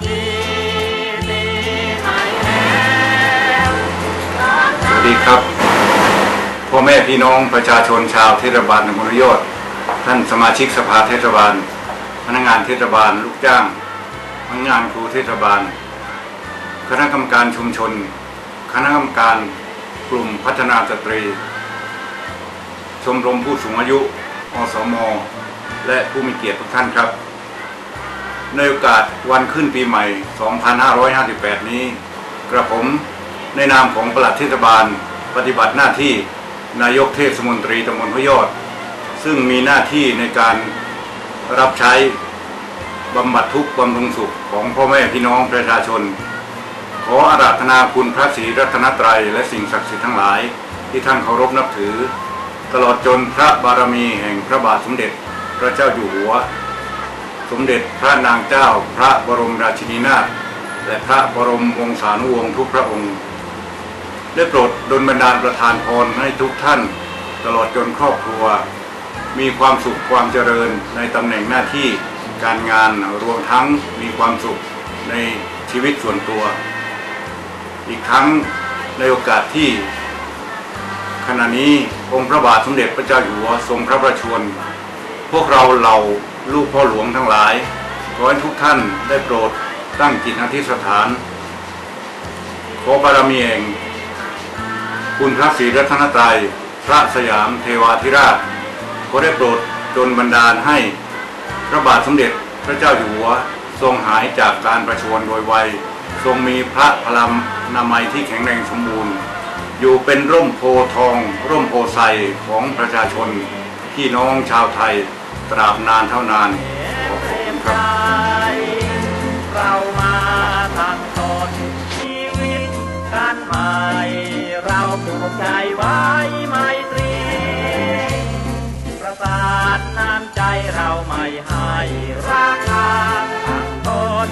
สวัสดีครับพ่อแม่พี่น้องประชาชนชาวเทศบาลนครยอดท่านสมาชิกสภาเทศบาล พนักงานเทศบาลลูกจ้างพนักงานครูเทศบาล คณะกรรมการชุมชน คณะกรรมการกลุ่มพัฒนาสตรี ชมรมผู้สูงอายุอสม และผู้มีเกียรติทุกท่านครับ ในโอกาสวันขึ้นปีใหม่ 2558 นี้ กระผมในนามของปลัดเทศบาลปฏิบัติหน้าที่นายกเทศมนตรีตำบลพยอด ซึ่งมีหน้าที่ในการรับใช้บำบัดทุกข์บำรุงสุขของพ่อแม่พี่น้องประชาชน ขออาราธนาคุณพระศรีรัตนตรัยและสิ่งศักดิ์สิทธิ์ทั้งหลาย ที่ท่านเคารพนับถือ ตลอดจนพระบารมีแห่งพระบาทสมเด็จ พระเจ้าอยู่หัว สมเด็จพระนางเจ้า พระบรมราชินีนาถและพระบรมวงศานุวงศ์ทุกพระองค์ ได้โปรดดลบันดาลประทานพรให้ทุกท่าน ตลอดจนครอบครัว มีความสุขความเจริญในตำแหน่งหน้าที่การงานรวมทั้งมีความสุขในชีวิตส่วนตัว อีกครั้งในโอกาสที่ ขณะนี้องค์พระบาทสมเด็จพระเจ้าอยู่หัวทรงพระประชวรพวกเราเหล่า ลูกพ่อหลวงทั้งหลาย ขอให้ทุกท่านได้โปรดตั้งจิตอธิษฐาน ขอบารมีแห่งคุณพระศรีรัตนตรัยพระสยามเทวาธิราช ขอได้โปรดดลบันดาลให้พระบาทสมเด็จพระเจ้าอยู่หัวทรงหายจากการประชวรโดยไวยทรงมีพระพลานามัยที่แข็งแรงสมบูรณ์ อยู่เป็นร่มโพทอง ร่มโพไทรของประชาชนพี่น้องชาวไทย ตราบนานเท่านานขอบคุณครับเรามาทางตนชีวิตกันใหม่ เราผูกใจไว้ไมตรีประสานน้ำใจเราไม่ให้ราคาทางตน